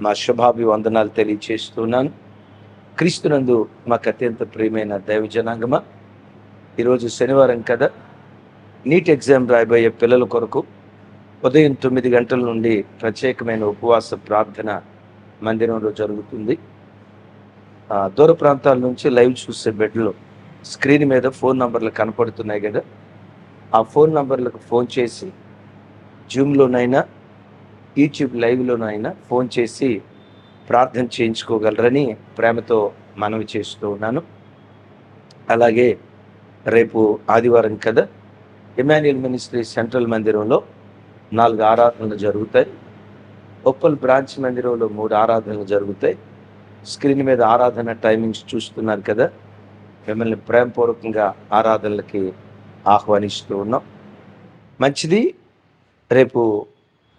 మా శుభాభివందనాలు తెలియచేస్తున్నాను. క్రీస్తునందు మాకు అత్యంత ప్రియమైన దైవ జనాంగమ ఈరోజు శనివారం కదా నీట్ ఎగ్జామ్ రాయబోయే పిల్లల కొరకు ఉదయం తొమ్మిది గంటల నుండి ప్రత్యేకమైన ఉపవాస ప్రార్థన మందిరంలో జరుగుతుంది. ఆ, దూర ప్రాంతాల నుంచి లైవ్ చూసే బిడ్డలు స్క్రీన్ మీద ఫోన్ నంబర్లు కనపడుతున్నాయి కదా ఆ ఫోన్ నంబర్లకు ఫోన్ చేసి జూమ్లోనైనా యూట్యూబ్ లైవ్లోనైనా ఫోన్ చేసి ప్రార్థన చేయించుకోగలరని ప్రేమతో మనవి చేస్తూ ఉన్నాను. అలాగే రేపు ఆదివారం కదా ఇమాన్యుయల్ మినిస్ట్రీ సెంట్రల్ మందిరంలో నాలుగు ఆరాధనలు జరుగుతాయి. ఒప్పల్ బ్రాంచ్ మందిరంలో మూడు ఆరాధనలు జరుగుతాయి. స్క్రీన్ మీద ఆరాధన టైమింగ్స్ చూస్తున్నారు కదా మిమ్మల్ని ప్రేమపూర్వకంగా ఆరాధనలకి ఆహ్వానిస్తూ ఉన్నాం. మంచిది. రేపు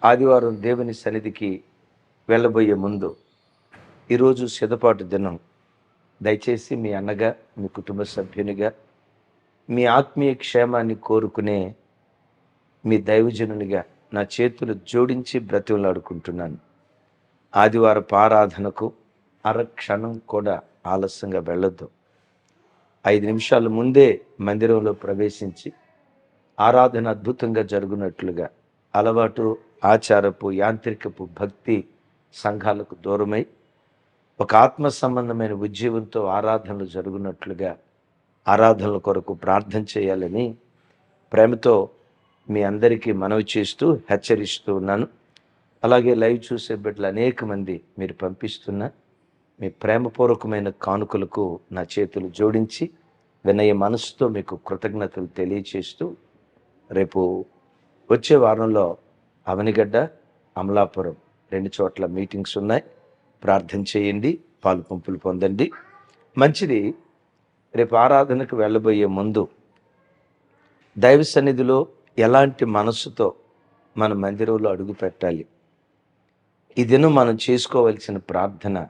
ఆదివారం దేవుని సన్నిధికి వెళ్ళబోయే ముందు ఈరోజు సిద్ధపాటు దినం. దయచేసి మీ అన్నగా మీ కుటుంబ సభ్యునిగా మీ ఆత్మీయ క్షేమాన్ని కోరుకునే మీ దైవజనునిగా నా చేతులు జోడించి బ్రతిమలాడుకుంటున్నాను. ఆదివారం ఆరాధనకు అర క్షణం కూడా ఆలస్యంగా వెళ్ళొద్దు. ఐదు నిమిషాల ముందే మందిరంలో ప్రవేశించి ఆరాధన అద్భుతంగా జరుగునట్లుగా అలవాటు ఆచారపు యాంత్రికపు భక్తి సంఘాలకు దూరమై ఒక ఆత్మ సంబంధమైన ఉజ్జీవంతో ఆరాధనలు జరుగునట్లుగా ఆరాధనల కొరకు ప్రార్థన చేయాలని ప్రేమతో మీ అందరికీ మనవి చేస్తూ హెచ్చరిస్తూ ఉన్నాను. అలాగే లైవ్ చూసే బిడ్డలు అనేక మంది మీరు పంపిస్తున్న మీ ప్రేమపూర్వకమైన కానుకలకు నా చేతులు జోడించి వినయ మనసుతో మీకు కృతజ్ఞతలు తెలియచేస్తూ రేపు వచ్చే వారంలో అవనిగడ్డ అమలాపురం రెండు చోట్ల మీటింగ్స్ ఉన్నాయి. ప్రార్థన చేయండి పాలు పంపులు పొందండి. మంచిది రేపు ఆరాధనకు వెళ్ళబోయే ముందు దైవ సన్నిధిలో ఎలాంటి మనస్సుతో మన మందిరంలో అడుగు పెట్టాలి? ఈ దినం మనం చేసుకోవలసిన ప్రార్థన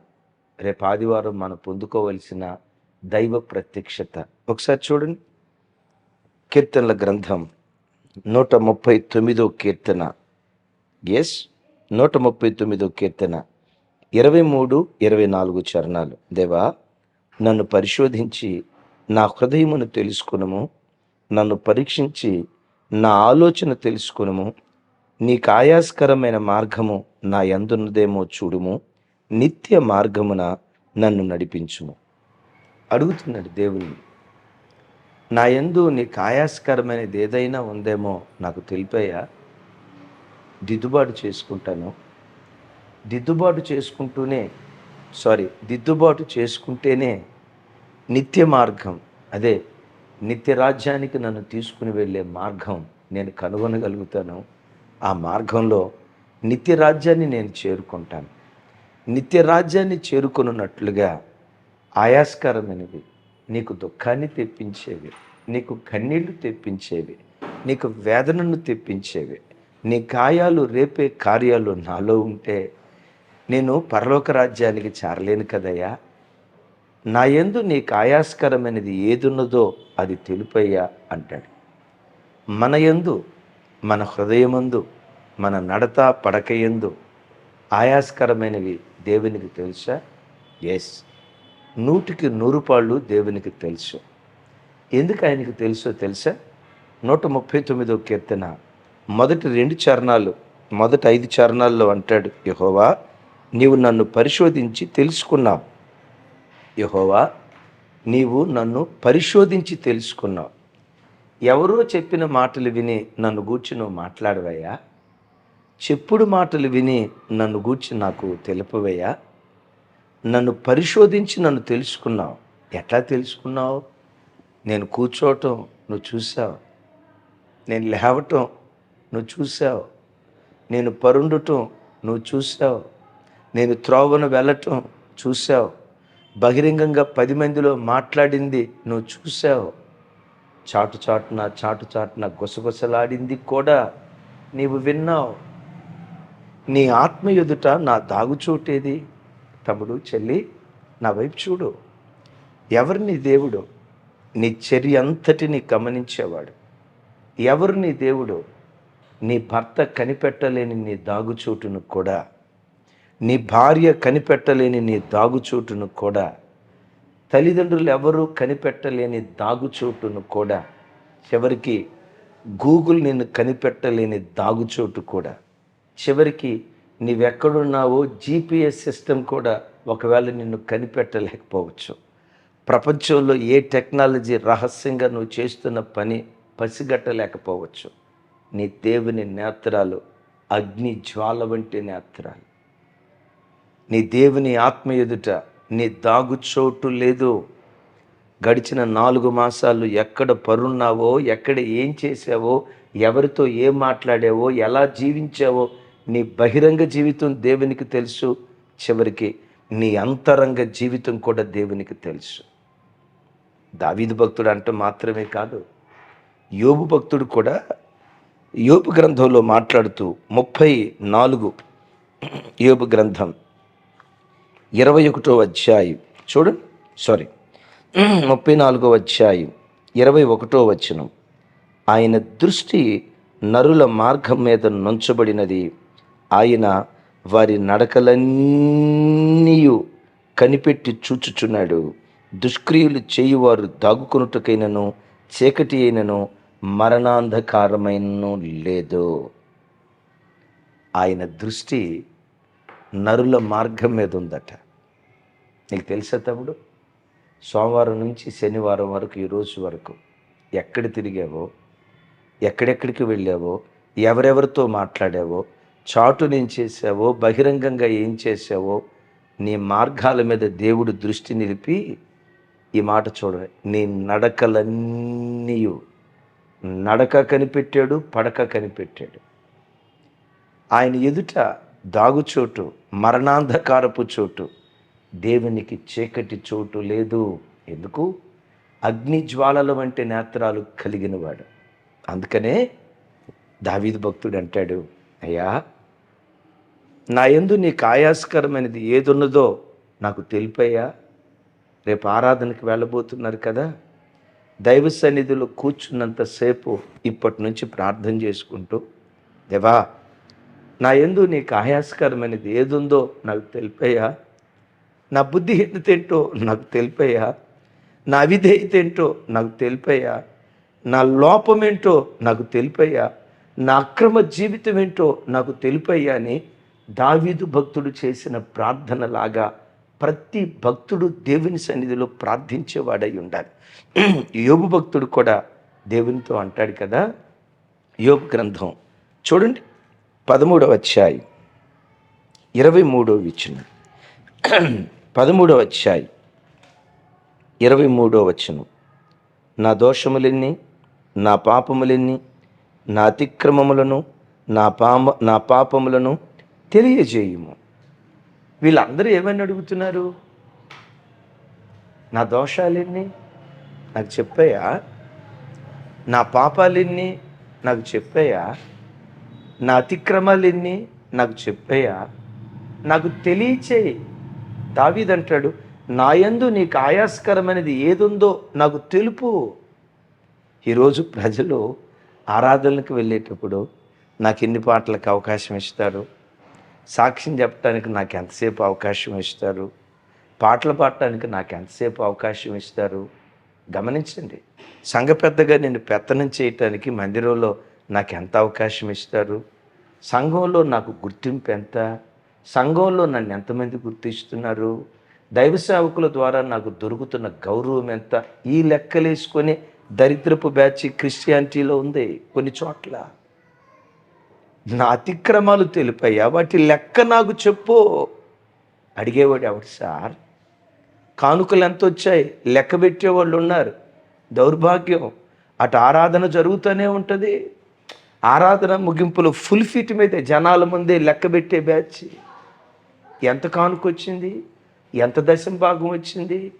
రేపు ఆదివారం మనం పొందుకోవలసిన దైవ ప్రత్యక్షత. ఒకసారి చూడండి. కీర్తనల గ్రంథం నూట ముప్పై తొమ్మిదో కీర్తన. ఎస్ నూట ముప్పై తొమ్మిదో కీర్తన ఇరవై మూడు ఇరవై నాలుగు చరణాలు. దేవా నన్ను పరిశోధించి నా హృదయమును తెలుసుకునము. నన్ను పరీక్షించి నా ఆలోచన తెలుసుకునము. నీకు ఆయాస్కరమైన మార్గము నా ఎందున్నదేమో చూడుము. నిత్య మార్గమున నన్ను నడిపించుము. అడుగుతున్నాడు దేవుని నా ఎందు నీకు ఆయాస్కరమైనది ఏదైనా ఉందేమో నాకు తెలిపాయా? దిద్దుబాటు చేసుకుంటాను. దిద్దుబాటు చేసుకుంటూనే సారీ దిద్దుబాటు చేసుకుంటేనే నిత్య మార్గం అదే నిత్య రాజ్యానికి నన్ను తీసుకుని వెళ్ళే మార్గం నేను కనుగొనగలుగుతాను. ఆ మార్గంలో నిత్య రాజ్యాన్ని నేను చేరుకుంటాను. నిత్య రాజ్యాన్ని చేరుకొనున్నట్లుగా ఆయాస్కరమైనవి నీకు దుఃఖాన్ని తెప్పించేవి నీకు కన్నీళ్ళు తెప్పించేవి నీకు వేదనను తెప్పించేవి. నీ గాయాలు రేపే కార్యాలు నాలో ఉంటే నేను పరలోక రాజ్యానికి చేరలేను కదయ్యా. నా యందు నీకు ఆయాస్కరమైనది ఏదున్నదో అది తెలుపయ్యా అంటాడు. మన యందు మన హృదయమందు మన నడత పడకయందు ఆయాస్కరమైనవి దేవునికి తెలుసా? ఎస్ నూటికి నూరు పాళ్ళు దేవునికి తెలుసు. ఎందుకు ఆయనకి తెలుసో తెలుసా? నూట ముప్పై తొమ్మిదో కీర్తన మొదటి రెండు చరణాలు మొదటి ఐదు చరణాల్లో అంటాడు యహోవా నీవు నన్ను పరిశోధించి తెలుసుకున్నావు. యహోవా నీవు నన్ను పరిశోధించి తెలుసుకున్నావు. ఎవరో చెప్పిన మాటలు విని నన్ను గూర్చి నువ్వు మాట్లాడవయ్యా? చెప్పుడు మాటలు విని నన్ను గూర్చి నాకు తెలుపవయ్యా? నన్ను పరిశోధించి నన్ను తెలుసుకున్నావు. ఎట్లా తెలుసుకున్నావు? నేను కూర్చోవటం నువ్వు చూసావు. నేను లేవటం నువ్వు చూసావు. నేను పరుండటం నువ్వు చూసావు. నేను త్రోవను వెళ్ళటం చూసావు. బహిరంగంగా పది మందిలో మాట్లాడింది నువ్వు చూసావు. చాటు చాటున చాటు చాటున గుసగుసలాడింది కూడా నీవు విన్నావు. నీ ఆత్మ ఎదుట నా దాగుచోటేది. తమ్ముడు చెల్లి నా వైపు చూడు. ఎవరు నీ దేవుడు నీ చర్య అంతటిని గమనించేవాడు? ఎవరు నీ దేవుడు నీ భర్త కనిపెట్టలేని నీ దాగుచోటును కూడా నీ భార్య కనిపెట్టలేని నీ దాగుచోటును కూడా తల్లిదండ్రులు ఎవరు కనిపెట్టలేని దాగుచోటును కూడా చివరికి గూగుల్ నిన్ను కనిపెట్టలేని దాగుచోటు కూడా చివరికి నీవెక్కడున్నావో జీపీఎస్ సిస్టమ్ కూడా ఒకవేళ నిన్ను కనిపెట్టలేకపోవచ్చు. ప్రపంచంలో ఏ టెక్నాలజీ రహస్యంగా నువ్వు చేస్తున్న పని పసిగట్టలేకపోవచ్చు. నీ దేవుని నేత్రాలు అగ్ని జ్వాల వంటి నేత్రాలు. నీ దేవుని ఆత్మ ఎదుట నీ దాగుచోటు లేదు. గడిచిన నాలుగు మాసాలు ఎక్కడ పరున్నావో ఎక్కడ ఏం చేసావో ఎవరితో ఏం మాట్లాడావో ఎలా జీవించావో నీ బహిరంగ జీవితం దేవునికి తెలుసు. చివరికి నీ అంతరంగ జీవితం కూడా దేవునికి తెలుసు. దావీదు భక్తుడు అంటే మాత్రమే కాదు యోబు భక్తుడు కూడా యోపు గ్రంథంలో మాట్లాడుతూ ముప్పై నాలుగు యోపు గ్రంథం ఇరవై ఒకటో అధ్యాయం. చూడండి సారీ ముప్పై నాలుగో అధ్యాయం ఇరవై ఒకటో వచనం. ఆయన దృష్టి నరుల మార్గం మీద నుంచబడినది. ఆయన వారి నడకలన్నీ కనిపెట్టి చూచుచున్నాడు. దుష్క్రియలు చేయువారు దాగుకొనుటకైనను చీకటి అయినను మరణాంధకారమైనను లేదు. ఆయన దృష్టి నరుల మార్గం మీద ఉందట. నీకు తెలుసా తమ్ముడు? సోమవారం నుంచి శనివారం వరకు ఈ రోజు వరకు ఎక్కడ తిరిగావో ఎక్కడెక్కడికి వెళ్ళావో ఎవరెవరితో మాట్లాడావో చాటు నేను చేసావో బహిరంగంగా ఏం చేసావో నీ మార్గాల మీద దేవుడు దృష్టి నిలిపి ఈ మాట చూడవే నీ నడకలన్నీ నడక కనిపెట్టాడు పడక కనిపెట్టాడు. ఆయన ఎదుట దాగుచోటు మరణాంధకారపు చోటు దేవునికి చీకటి చోటు లేదు. ఎందుకు? అగ్ని జ్వాలల వంటి నేత్రాలు కలిగినవాడు అందుకనే దావీదు భక్తుడు అంటాడు అయ్యా నా ఎందు నీకు ఆయాస్కరమైనది ఏదున్నదో నాకు తెలిపయ్యా. రేపు ఆరాధనకి వెళ్ళబోతున్నారు కదా దైవ సన్నిధిలో కూర్చున్నంతసేపు ఇప్పటి నుంచి ప్రార్థన చేసుకుంటూ దేవా నా ఎందు నీకు ఆయాస్కరమైనది ఏదుందో నాకు తెలిపయ్యా. నా బుద్ధిహీనత ఏంటో నాకు తెలిపయ్యా. నా అవిధేయత ఏంటో నాకు తెలిపయ్యా. నా లోపం ఏంటో నాకు తెలిపయ్యా. నా అక్రమ జీవితం ఏంటో నాకు తెలిపయ్యా అని దావీదు భక్తుడు చేసిన ప్రార్థన లాగా ప్రతి భక్తుడు దేవుని సన్నిధిలో ప్రార్థించేవాడై ఉండాలి. యోగు భక్తుడు కూడా దేవునితో అంటాడు కదా యోగు గ్రంథం. చూడండి పదమూడవ అధ్యాయం ఇరవై మూడవ విచ్చిన పదమూడవ అధ్యాయం ఇరవై మూడవ వచనం. నా దోషములెన్ని నా పాపములెన్ని నా అతిక్రమములను నా పామ నా పాపములను తెలియజేయుము. వీళ్ళందరూ ఏమని అడుగుతున్నారు? నా దోషాలెన్ని? నాకు చెప్పాయా? నా పాపాలెన్ని? నాకు చెప్పాయా? నా అతిక్రమాలెన్ని? నాకు చెప్పాయా? నాకు తెలియచేయి. దావీదంటాడు నాయందు నీకు ఆయాస్కరమైనది ఏదుందో నాకు తెలుపు. ఈరోజు ప్రజలు ఆరాధనలకు వెళ్ళేటప్పుడు నాకు ఎన్ని పాటలకు అవకాశం ఇస్తారు? సాక్ష్యం చెప్పడానికి నాకు ఎంతసేపు అవకాశం ఇస్తారు? పాటలు పాడటానికి నాకు ఎంతసేపు అవకాశం ఇస్తారు? గమనించండి. సంఘ పెద్దగా నేను పెత్తనం చేయటానికి మందిరంలో నాకు ఎంత అవకాశం ఇస్తారు? సంఘంలో నాకు గుర్తింపు ఎంత? సంఘంలో నన్ను ఎంతమంది గుర్తిస్తున్నారు? దైవ సేవకుల ద్వారా నాకు దొరుకుతున్న గౌరవం ఎంత? ఈ లెక్కలేసుకొని దరిద్రపు బ్యాచ్ క్రిస్టియానిటీలో ఉంది కొన్ని చోట్ల. నా అతిక్రమాలు తెలిపాయా? వాటి లెక్క నాకు చెప్పు. అడిగేవాడు ఎవడు సార్? కానుకలు ఎంత వచ్చాయి లెక్క పెట్టేవాళ్ళు ఉన్నారు. దౌర్భాగ్యం. అటు ఆరాధన జరుగుతూనే ఉంటుంది. ఆరాధన ముగింపులో ఫుల్ ఫిట్ మీద జనాల ముందే లెక్క పెట్టే బ్యాచ్. ఎంత కానుకొచ్చింది? ఎంత దశం భాగం వచ్చింది?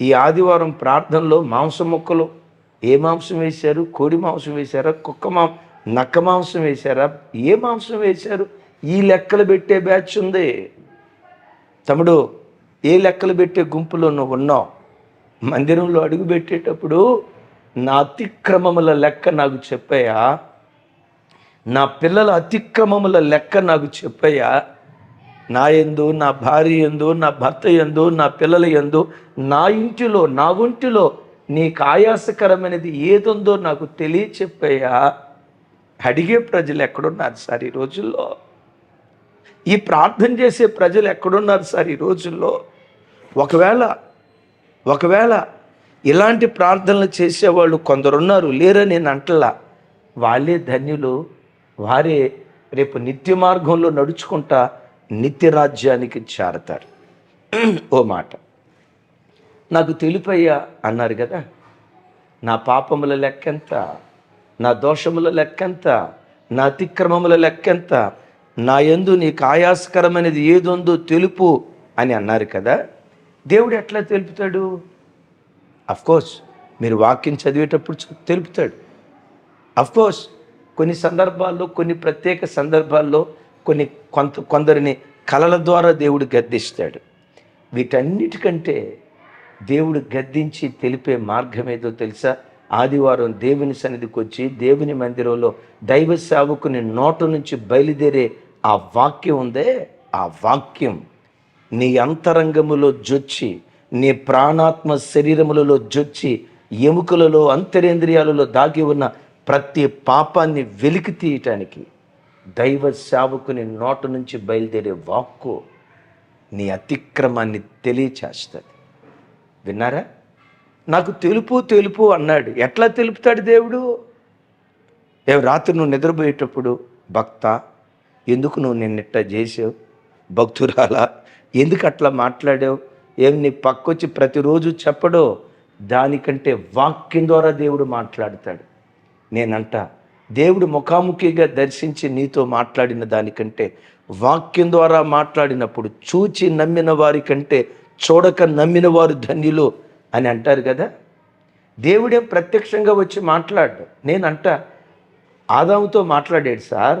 ఈ ఆదివారం ప్రార్థనలో మాంసం ముక్కలు ఏ మాంసం వేశారు? కోడి మాంసం వేశారా? కుక్క మాం నక్క మాంసం వేశారా? ఏ మాంసం వేశారు? ఈ లెక్కలు పెట్టే బ్యాచ్ ఉంది. తమ్ముడు ఏ లెక్కలు పెట్టే గుంపులో నువ్వు ఉన్నావు? మందిరంలో అడుగు పెట్టేటప్పుడు నా అతిక్రమముల లెక్క నాకు చెప్పాయా నా పిల్లల అతిక్రమముల లెక్క నాకు చెప్పాయా నా ఎందు నా భార్య ఎందు నా భర్త ఎందు నా పిల్లల ఎందు నా ఇంటిలో నా ఒంటిలో నీకు ఆయాసకరమైనది ఏదుందో నాకు తెలియచెప్పాయా అడిగే ప్రజలు ఎక్కడున్నారు సార్ ఈ రోజుల్లో? ఈ ప్రార్థన చేసే ప్రజలు ఎక్కడున్నారు సార్ ఈ రోజుల్లో? ఒకవేళ ఒకవేళ ఇలాంటి ప్రార్థనలు చేసేవాళ్ళు కొందరున్నారు లేరని నేను అంటలా. వాళ్ళే ధన్యులు వారే రేపు నిత్య మార్గంలో నడుచుకుంటా నిత్య రాజ్యానికి చేరతారు. ఓ మాట. నాకు తెలిపయ్యా అన్నారు కదా నా పాపముల లెక్కెంత నా దోషముల లెక్కెంత నా అతిక్రమముల లెక్కెంత నా యందు నీకు ఆయాసకరమైనది ఏదొందో తెలుపు అని అన్నారు కదా. దేవుడు ఎట్లా తెలుపుతాడు? కోర్స్ మీరు వాక్యం చదివేటప్పుడు తెలుపుతాడు. కోర్స్ కొన్ని సందర్భాల్లో కొన్ని ప్రత్యేక సందర్భాల్లో కొన్ని కొంత కొందరిని కలల ద్వారా దేవుడు గద్దిస్తాడు. వీటన్నిటికంటే దేవుడు గద్దించి తెలిపే మార్గం ఏదో తెలుసా? ఆదివారం దేవుని సన్నిధికి వచ్చి దేవుని మందిరంలో దైవ సేవకుని నోట నుంచి బయలుదేరే ఆ వాక్యం ఉందే? ఆ వాక్యం. నీ అంతరంగములో జొచ్చి నీ ప్రాణాత్మ శరీరములలో జొచ్చి ఎముకలలో అంతరేంద్రియాలలో దాగి ఉన్న ప్రతి పాపాన్ని వెలికి తీయటానికి దైవ సేవకుని నోట నుంచి బయలుదేరే వాక్కు నీ అతిక్రమాన్ని తెలియచేస్తుంది. విన్నారా? నాకు తెలుపు తెలుపు అన్నాడు. ఎట్లా తెలుపుతాడు దేవుడు? ఏ రాత్రి నువ్వు నిద్రపోయేటప్పుడు భక్త ఎందుకు నువ్వు నిన్నట్ట చేసావు? భక్తురాలా ఎందుకు అట్లా మాట్లాడావు? ఏం నీ పక్కొచ్చి ప్రతిరోజు చెప్పడో. దానికంటే వాక్యం ద్వారా దేవుడు మాట్లాడతాడు. నేనంట దేవుడు ముఖాముఖిగా దర్శించి నీతో మాట్లాడిన దానికంటే వాక్యం ద్వారా మాట్లాడినప్పుడు చూచి నమ్మిన వారి కంటే చూడక నమ్మిన వారు ధన్యులు. అని అంటారు కదా. దేవుడే ప్రత్యక్షంగా వచ్చి మాట్లాడు. నేనంట ఆదాముతో మాట్లాడాడు సార్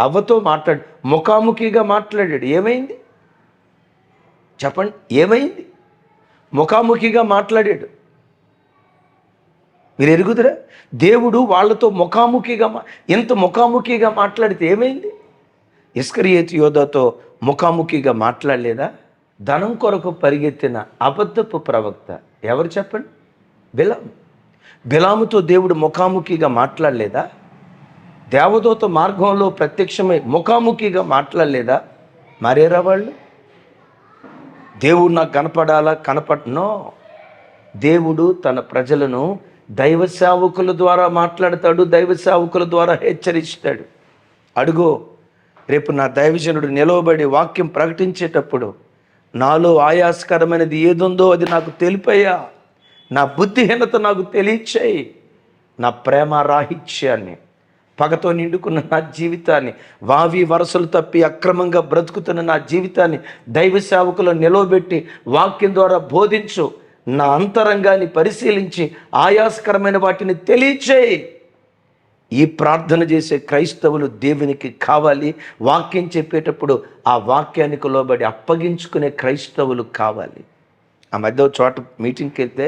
అవ్వతో మాట్లాడు ముఖాముఖిగా మాట్లాడాడు. ఏమైంది? చెప్పండి ఏమైంది? ముఖాముఖిగా మాట్లాడాడు. మీరు ఎరుగుదరా? దేవుడు వాళ్ళతో ముఖాముఖిగా మా- ఇంత ముఖాముఖిగా మాట్లాడితే ఏమైంది? ఇస్కరియేతు యోధాతో ముఖాముఖిగా మాట్లాడలేదా? ధనం కొరకు పరిగెత్తిన అబద్ధపు ప్రవక్త. ఎవరు చెప్పండి? బిలాం బిలాముతో దేవుడు ముఖాముఖిగా మాట్లాడలేదా? దేవదూత మార్గంలో ప్రత్యక్షమై ముఖాముఖిగా మాట్లాడలేదా? మరేరా వాళ్ళు? దేవుడు నాకు కనపడాలా? కనపడనో దేవుడు తన ప్రజలను దైవ సేవకుల ద్వారా మాట్లాడతాడు దైవ సేవకుల ద్వారా హెచ్చరిస్తాడు. అడుగో రేపు నా దైవజనుడు నిలవబడి వాక్యం ప్రకటించేటప్పుడు నాలో ఆయాస్కరమైనది ఏదుందో అది నాకు తెలిపయ్యా. నా బుద్ధిహీనత నాకు తెలియచేయి. నా ప్రేమ రాహిత్యాన్ని పగతో నిండుకున్న నా జీవితాన్ని వావి వరసలు తప్పి అక్రమంగా బ్రతుకుతున్న నా జీవితాన్ని దైవ సేవకులు నిలవబెట్టి వాక్యం ద్వారా బోధించు. నా అంతరంగాన్ని పరిశీలించి ఆయాసకరమైన వాటిని తెలియచేయి. ఈ ప్రార్థన చేసే క్రైస్తవులు దేవునికి కావాలి. వాక్యం చెప్పేటప్పుడు ఆ వాక్యానికి లోబడి అప్పగించుకునే క్రైస్తవులు కావాలి. ఆ మధ్య చోట మీటింగ్కి వెళ్తే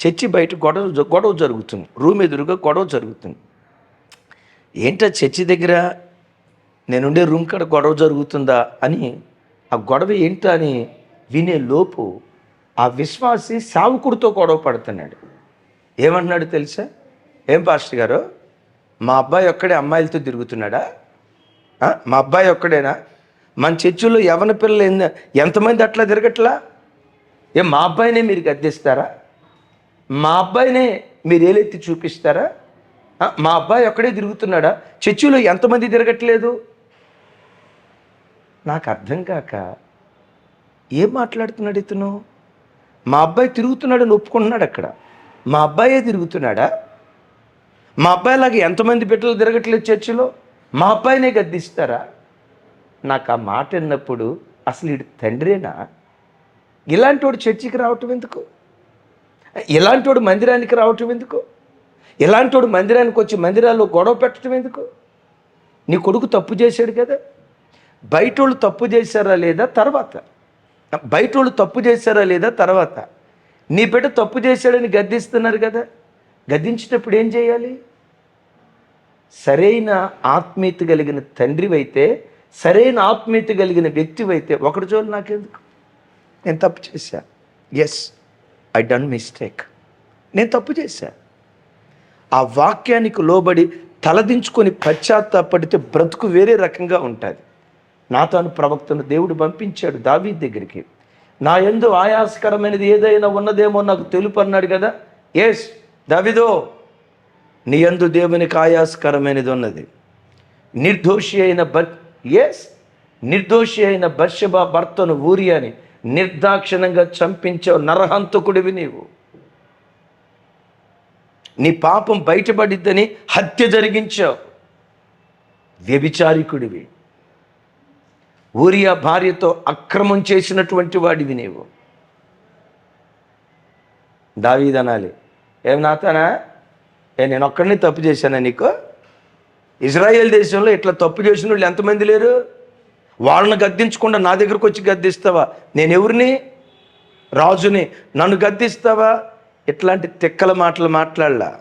చర్చి బయట గొడవ గొడవ జరుగుతుంది. రూమ్ ఎదురుగా గొడవ జరుగుతుంది. ఏంటో చర్చి దగ్గర నేనుండే రూమ్ కాడ గొడవ జరుగుతుందా అని ఆ గొడవ ఏంటో అని వినే లోపు ఆ విశ్వాసి సావుకుడితో గొడవ పడుతున్నాడు. ఏమంటున్నాడు తెలుసా? ఏం పాస్టర్ గారు? మా అబ్బాయి ఒక్కడే అమ్మాయిలతో తిరుగుతున్నాడా? మా అబ్బాయి ఒక్కడేనా? మన చర్చిలో యవన పిల్లలు ఎన్ని ఎంతమంది అట్లా తిరగట్లా? ఏ మా అబ్బాయినే మీరు గద్దిస్తారా? మా అబ్బాయినే మీరు ఏలెత్తి చూపిస్తారా? మా అబ్బాయి ఒక్కడే తిరుగుతున్నాడా? చర్చిలో ఎంతమంది తిరగట్లేదు? నాకు అర్థం కాక ఏం మాట్లాడుతున్నాడు ఇతను? మా అబ్బాయి తిరుగుతున్నాడని ఒప్పుకుంటున్నాడు అక్కడ. మా అబ్బాయే తిరుగుతున్నాడా? మా అబ్బాయిలాగా ఎంతమంది బిడ్డలు తిరగట్లేదు చర్చిలో? మా అబ్బాయినే గద్దిస్తారా? నాకు ఆ మాట విన్నప్పుడు అసలు ఇటు తండ్రేనా? ఇలాంటి వాడు చర్చికి రావటం ఎందుకు? ఇలాంటి వాడు మందిరానికి రావటం ఎందుకు? ఇలాంటి వాడు మందిరానికి వచ్చి మందిరాల్లో గొడవ పెట్టడం ఎందుకు? నీ కొడుకు తప్పు చేశాడు కదా? బయట వాళ్ళు తప్పు చేశారా లేదా తర్వాత? బయట వాళ్ళు తప్పు చేశారా లేదా తర్వాత? నీ బిడ్డ తప్పు చేశాడని గద్దిస్తున్నారు కదా? గదించినప్పుడు ఏం చేయాలి? సరైన ఆత్మీయత కలిగిన తండ్రివైతే సరైన ఆత్మీయత కలిగిన వ్యక్తివైతే ఒకటి చోలు నాకెందుకు? నేను తప్పు చేశా. ఎస్ ఐ డన్ మిస్టేక్ నేను తప్పు చేశా. ఆ వాక్యానికి లోబడి తలదించుకొని పశ్చాత్తాపడితే బ్రతుకు వేరే రకంగా ఉంటుంది. నాతోను ప్రవక్తను దేవుడు పంపించాడు దావీ దగ్గరికి. నా ఎందు ఆయాసకరమైనది ఏదైనా ఉన్నదేమో నాకు తెలుపు అన్నాడు కదా? ఎస్ దావిదో నీ యందు దేవునికి ఆయాసకరమైనది ఉన్నది. నిర్దోషి అయిన బర్ ఎస్ నిర్దోషి అయిన బర్షబా భర్తను ఊరి అని నిర్దాక్షిణంగా చంపించావు నరహంతకుడివి నీవు. నీ పాపం బయటపడిద్దని హత్య జరిగించావు వ్యభిచారికుడివి. ఊరియా భార్యతో అక్రమం చేసినటువంటి వాడివి నీవు. దావీదనాలి ఏం నాతోనా? ఏ నేను ఒక్కడిని తప్పు చేశానా నీకు? ఇజ్రాయెల్ దేశంలో ఇట్లా తప్పు చేసిన వాళ్ళు ఎంతమంది లేరు? వాళ్ళని గద్దించకుండా నా దగ్గరకు వచ్చి గద్దిస్తావా? నేను ఎవరిని? రాజుని. నన్ను గద్దిస్తావా? ఇట్లాంటి తిక్కల మాటలు మాట్లాడలా.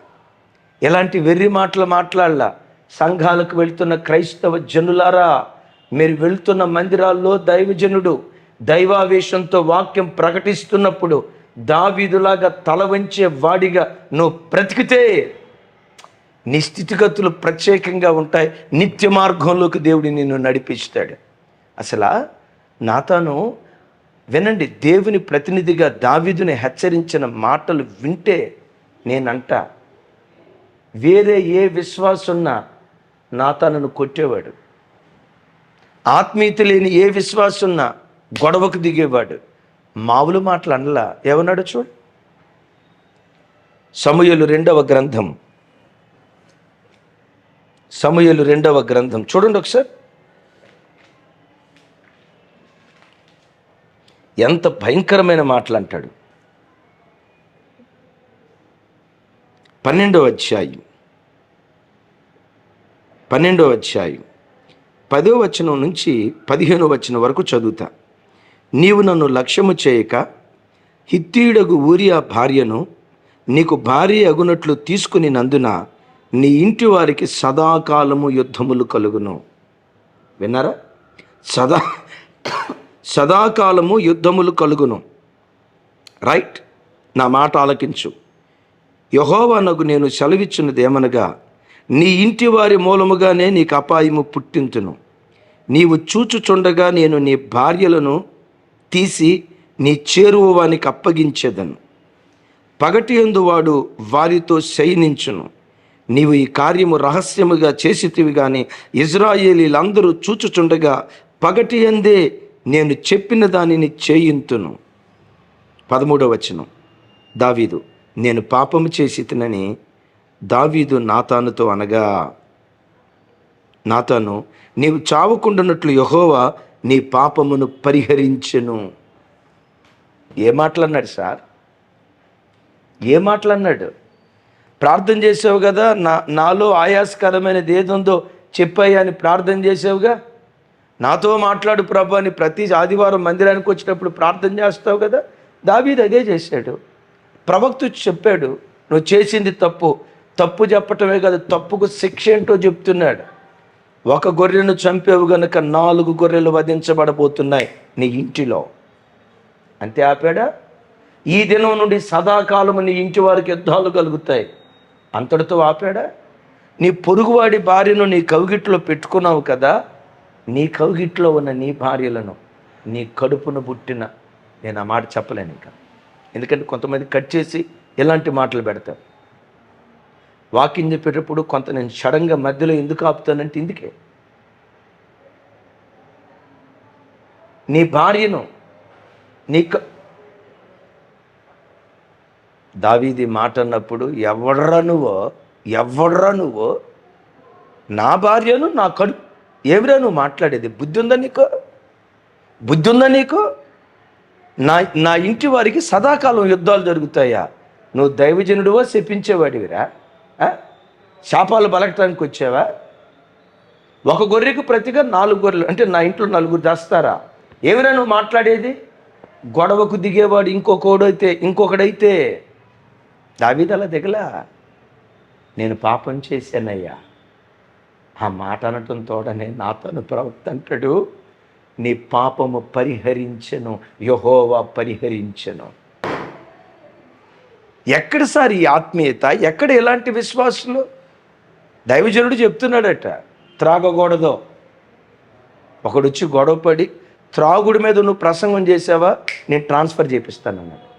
ఇలాంటి వెర్రి మాటలు మాట్లాడలా. సంఘాలకు వెళ్తున్న క్రైస్తవ జనులారా మీరు వెళ్తున్న మందిరాల్లో దైవజనుడు దైవావేశంతో వాక్యం ప్రకటిస్తున్నప్పుడు దావీదులాగా తల వంచే వాడిగా నువ్వు బ్రతికితే నీ స్థితిగతులు ప్రత్యేకంగా ఉంటాయి. నిత్య మార్గంలోకి దేవుడి నిన్ను నడిపిస్తాడు. అసలు నాతాను వినండి దేవుని ప్రతినిధిగా దావీదుని హెచ్చరించిన మాటలు వింటే నేనంట వేరే ఏ విశ్వాసున్నా నాతానను కొట్టేవాడు. ఆత్మీయత లేని ఏ విశ్వాసున్నా గొడవకు దిగేవాడు. మామూలు మాటలు అనలా ఏమన్నాడు చూడు? సమయలు రెండవ గ్రంథం. సమయలు రెండవ గ్రంథం. చూడండి ఒకసారి. ఎంత భయంకరమైన మాటలు అంటాడు పన్నెండవ అధ్యాయం. పన్నెండవ అధ్యాయం. పదో వచనం నుంచి పదిహేనో వచనం వరకు చదువుతా. నీవు నన్ను లక్ష్యము చేయక హిత్తీయుడగు ఊరియా భార్యను నీకు భార్య అగునట్లు తీసుకుని నందున నీ ఇంటి వారికి సదాకాలము యుద్ధములు కలుగును. విన్నారా? సదా సదాకాలము యుద్ధములు కలుగును. రైట్? నా మాట ఆలకించు. యహోవానకు నేను సెలవిచ్చినది ఏమనగా నీ ఇంటి వారి మూలముగానే నీకు అపాయము పుట్టింతును. నీవు చూచుచుండగా నేను నీ భార్యలను తీసి నీ చేరువ వానికి అప్పగించేదను. పగటి యందు వాడు వారితో శయనించును. నీవు ఈ కార్యము రహస్యముగా చేసితివి కానీ ఇజ్రాయేలీలందరూ చూచుచుండగా పగటి యందే నేను చెప్పిన దానిని చేయింతును. పదమూడవ వచనం. దావీదు నేను పాపము చేసి తినని దావీదు నాతానుతో అనగా నాతాను నీవు చావకుండానట్లు యహోవా నీ పాపమును పరిహరించెను. ఏ మాటలన్నాడు సార్? ఏ మాటలన్నాడు? ప్రార్థన చేసావు కదా నా నాలో ఆయాస్కరమైనది ఏదుందో చెప్పాయి అని ప్రార్థన చేసావుగా? నాతో మాట్లాడు ప్రభు అని ప్రతి ఆదివారం మందిరానికి వచ్చినప్పుడు ప్రార్థన చేస్తావు కదా? దావీది అదే చేశాడు. ప్రవక్త చెప్పాడు నువ్వు చేసింది తప్పు. తప్పు చెప్పటమే కదా తప్పుకు శిక్ష ఏంటో చెప్తున్నాడు. ఒక గొర్రెను చంపేవు గనుక నాలుగు గొర్రెలు వధించబడబోతున్నాయి నీ ఇంటిలో. అంతే ఆపాడా? ఈ దినం నుండి సదాకాలము నీ ఇంటి వారికి యుద్ధాలు కలుగుతాయి. అంతటితో ఆపాడా? నీ పొరుగువాడి భార్యను నీ కవిగిట్లో పెట్టుకున్నావు కదా నీ కవిగిట్లో ఉన్న నీ భార్యలను నీ కడుపును పుట్టిన నేను ఆ మాట చెప్పలేను ఇంకా. ఎందుకంటే కొంతమంది కట్ చేసి ఇలాంటి మాటలు పెడతారు. వాకింగ్ చెప్పేటప్పుడు కొంత నేను సడన్గా మధ్యలో ఎందుకు ఆపుతానంటే ఇందుకే. నీ భార్యను నీ క- దావీది మాట అన్నప్పుడు ఎవడ్రా నువ్వో ఎవడ్రా నువ్వో? నా భార్యను నా కడు ఏమిరా నువ్వు మాట్లాడేది? బుద్ధి ఉందా నీకు? బుద్ధి ఉందా నీకు? నా నా ఇంటి వారికి సదాకాలం యుద్ధాలు జరుగుతాయా? నువ్వు దైవజనుడువా శపించేవాడివిరా? శాపాలు బలకటానికి వచ్చావా? ఒక గొర్రెకు ప్రతిగా నాలుగు గొర్రెలు అంటే నా ఇంట్లో నలుగురు దాస్తారా? ఏమైనా నువ్వు మాట్లాడేది? గొడవకు దిగేవాడు ఇంకొకడైతే ఇంకొకడైతే. దావీదలా దిగలా? నేను పాపం చేశానయ్యా. ఆ మాట అనటం తోడనే నాతోను ప్రవక్త అంటాడు నీ పాపము పరిహరించను యహోవా పరిహరించను. ఎక్కడ సార్ ఈ ఆత్మీయత? ఎక్కడ ఎలాంటి విశ్వాసులు? దైవజనుడు చెప్తున్నాడట త్రాగకూడదు. ఒకడొచ్చి గొడవపడి త్రాగుడి మీద నువ్వు ప్రసంగం చేసావా? నేను ట్రాన్స్ఫర్ చేపిస్తానన్నాడు.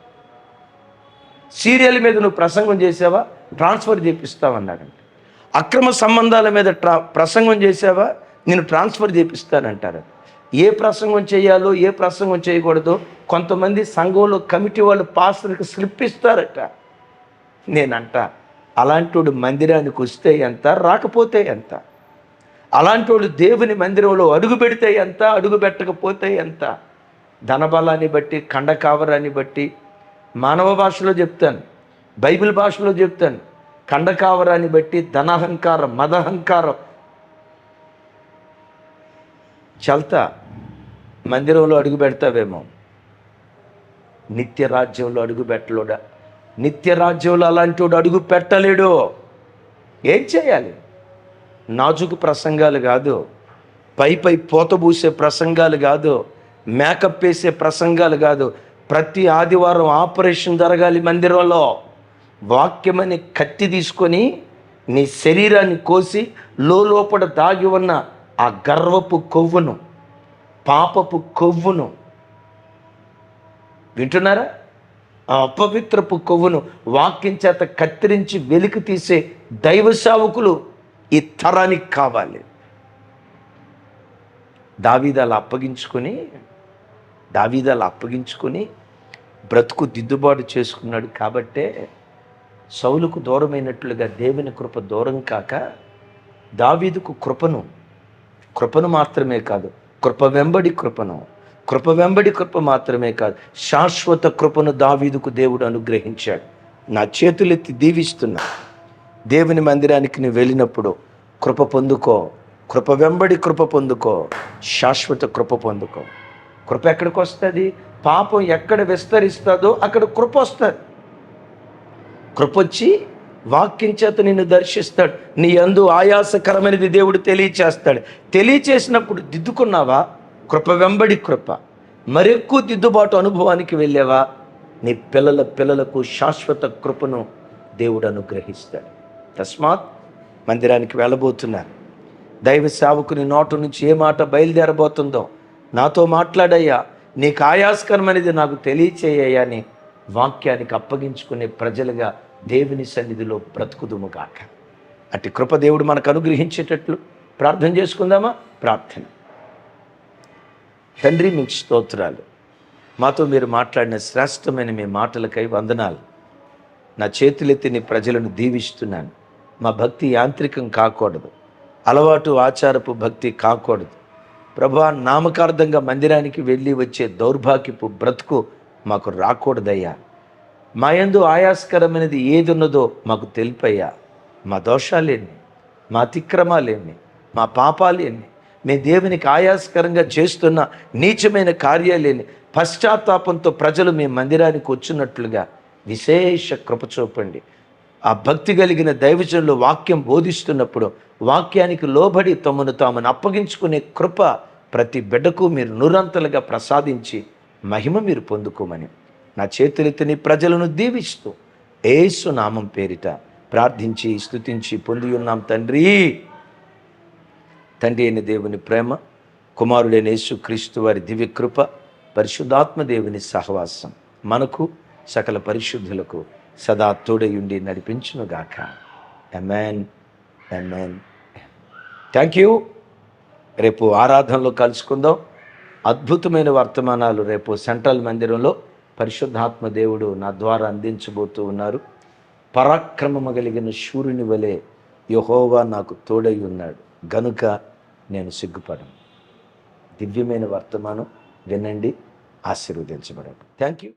సీరియల్ మీద నువ్వు ప్రసంగం చేసావా? ట్రాన్స్ఫర్ చేపిస్తావన్నాడంట. అక్రమ సంబంధాల మీద ట్రా ప్రసంగం చేసావా? నేను ట్రాన్స్ఫర్ చేపిస్తానంటారు ఏ ప్రసంగం చేయాలో ఏ ప్రసంగం చేయకూడదు కొంతమంది సంఘంలో కమిటీ వాళ్ళు పాస్టర్కి స్లిప్ ఇస్తారట. నేనంట అలాంటోడు మందిరానికి వస్తే ఎంత రాకపోతే ఎంత? అలాంటోడు దేవుని మందిరంలో అడుగు పెడితే ఎంత అడుగు పెట్టకపోతే ఎంత? ధనబలాన్ని బట్టి కండకావరాన్ని బట్టి మానవ భాషలో చెప్తాను బైబిల్ భాషలో చెప్తాను. కండకావరాన్ని బట్టి ధనహంకారం మదహంకారం చల్తా మందిరంలో అడుగు పెడతావేమో. నిత్య రాజ్యంలో అడుగు పెట్టలోడా? నిత్య రాజ్యంలో అలాంటి వాడు అడుగు పెట్టలేడు. ఏం చేయాలి? నాజుకు ప్రసంగాలు కాదు. పై పై పోతబూసే ప్రసంగాలు కాదు. మేకప్ వేసే ప్రసంగాలు కాదు. ప్రతి ఆదివారం ఆపరేషన్ జరగాలి మందిరంలో. వాక్యమని కత్తి తీసుకొని నీ శరీరాన్ని కోసి లోపల దాగి ఉన్న ఆ గర్వపు కొవ్వును పాపపు కొవ్వును. వింటున్నారా? ఆ అపవిత్రపు కొవ్వును వాక్యం చేత కత్తిరించి వెలికి తీసే దైవ సేవకులు ఈ తరానికి కావాలి. దావీదాలు అప్పగించుకొని దావీదాలు అప్పగించుకొని బ్రతుకు దిద్దుబాటు చేసుకున్నాడు కాబట్టే సౌలుకు దూరమైనట్లుగా దేవుని కృప దూరం కాక దావీదుకు కృపను కృపను మాత్రమే కాదు కృప వెంబడి కృపను కృప వెంబడి కృప మాత్రమే కాదు శాశ్వత కృపను దావీదుకు దేవుడు అనుగ్రహించాడు. నా చేతులెత్తి దీవిస్తున్నా. దేవుని మందిరానికి నువ్వు వెళ్ళినప్పుడు కృప పొందుకో కృప వెంబడి కృప పొందుకో శాశ్వత కృప పొందుకో. కృప ఎక్కడికి వస్తుంది? పాపం ఎక్కడ విస్తరిస్తుందో అక్కడ కృప వస్తుంది. కృప వచ్చి వాక్యం చేత నిన్ను దర్శిస్తాడు. నీ అందు ఆయాసకరమైనది దేవుడు తెలియచేస్తాడు. తెలియచేసినప్పుడు దిద్దుకున్నావా? కృప వెంబడి కృప. మరెక్కువ దిద్దుబాటు అనుభవానికి వెళ్ళావా? నీ పిల్లల పిల్లలకు శాశ్వత కృపను దేవుడు అనుగ్రహిస్తాడు. తస్మాత్ మందిరానికి వెళ్ళబోతున్నారు. దైవ సేవకుని నోటు నుంచి ఏ మాట బయలుదేరబోతుందో నాతో మాట్లాడయ్యా. నీకు ఆయాస్కరమైనది నాకు తెలియచేయ్యా అని వాక్యానికి అప్పగించుకునే ప్రజలుగా దేవుని సన్నిధిలో బ్రతుకుదుముగాక అట్టి అటు కృపదేవుడు మనకు అనుగ్రహించేటట్లు ప్రార్థన చేసుకుందామా? ప్రార్థన. తండ్రి మీకు స్తోత్రాలు. మాతో మీరు మాట్లాడిన శ్రేష్టమైన మీ మాటలకై వందనాలు. నా చేతులెత్తి నీ ప్రజలను దీవిస్తున్నాను. మా భక్తి యాంత్రికం కాకూడదు. అలవాటు ఆచారపు భక్తి కాకూడదు. ప్రభా నామకార్థంగా మందిరానికి వెళ్ళి వచ్చే దౌర్భాగ్యపు బ్రతుకు మాకు రాకూడదయ్యా. మా యందు ఆయాస్కరమైనది ఏది ఉన్నదో మాకు తెలిపయ్యా. మా దోషాలేని మా అతిక్రమాలేని మా పాపాలేని మేము దేవునికి ఆయాస్కరంగా చేస్తున్న నీచమైన కార్యాలేని పశ్చాత్తాపంతో ప్రజలు మీ మందిరానికి వచ్చినట్లుగా విశేష కృప చూపండి. ఆ భక్తి కలిగిన దైవజనులు వాక్యం బోధిస్తున్నప్పుడు వాక్యానికి లోబడి తమను తామును అప్పగించుకునే కృప ప్రతి బిడ్డకు మీరు నురంతలుగా ప్రసాదించి మహిమ మీరు పొందుకోమని. నా చేతులెత్తిని ప్రజలను దీవిస్తూ ఏసు నామం పేరిట ప్రార్థించి స్తుతించి పొంది ఉన్నాం తండ్రి. తండ్రి అయిన దేవుని ప్రేమ కుమారుడైన యేసు క్రీస్తు వారి దివ్య కృప పరిశుద్ధాత్మ దేవుని సహవాసం మనకు సకల పరిశుద్ధులకు సదా తోడయుండి నడిపించునుగాక. ఎమెన్ ఎమెన్ థ్యాంక్ యూ రేపు ఆరాధనలో కలుసుకుందాం. అద్భుతమైన వర్తమానాలు రేపు సెంట్రల్ మందిరంలో పరిశుద్ధాత్మ దేవుడు నా ద్వారా అందించబోతూ ఉన్నారు. పరాక్రమము కలిగిన శూరుని వలె యహోవా నాకు తోడై ఉన్నాడు. గనుక నేను సిగ్గుపడను. దివ్యమైన వర్తమానం వినండి ఆశీర్వదించబడండి థ్యాంక్ యూ